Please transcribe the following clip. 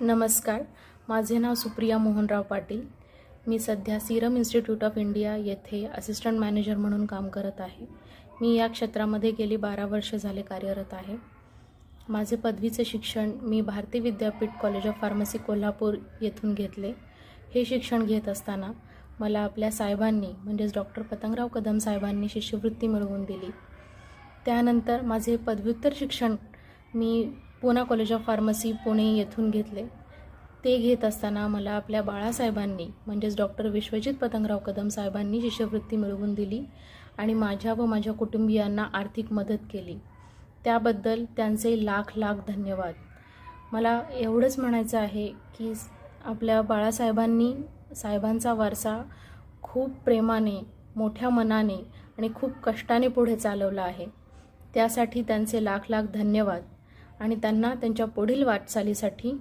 नमस्कार. माझे नाव सुप्रिया मोहनराव पाटील. मी सध्या सिरम इन्स्टिट्यूट ऑफ इंडिया येथे असिस्टंट मॅनेजर म्हणून काम करत आहे. मी या क्षेत्रामध्ये गेली बारा वर्ष झाले कार्यरत आहे. माझे पदवीचे शिक्षण मी Bharati Vidyapeeth college of pharmacy Kolhapur येथून घेतले. हे शिक्षण घेत असताना मला आपल्या साहेबांनी म्हणजेच डॉक्टर पतंगराव कदम साहेबांनी शिष्यवृत्ती मिळवून दिली. त्यानंतर माझे पदव्युत्तर शिक्षण मी Poona college of pharmacy Pune येथून घेतले. ते घेत असताना मला आपल्या बाळासाहेबांनी म्हणजेच डॉक्टर विश्वजित पतंगराव कदम साहेबांनी शिष्यवृत्ती मिळवून दिली आणि माझ्या व माझ्या कुटुंबियांना आर्थिक मदत केली. त्याबद्दल त्यांचे लाख लाख धन्यवाद. मला एवढंच म्हणायचं आहे की आपल्या बाळासाहेबांनी साहेबांचा वारसा खूप प्रेमाने मोठ्या मनाने आणि खूप कष्टाने पुढे चालवला आहे. त्यासाठी त्यांचे लाख लाख धन्यवाद. आणि त्यांना त्यांच्या पुढील वाटचालीसाठी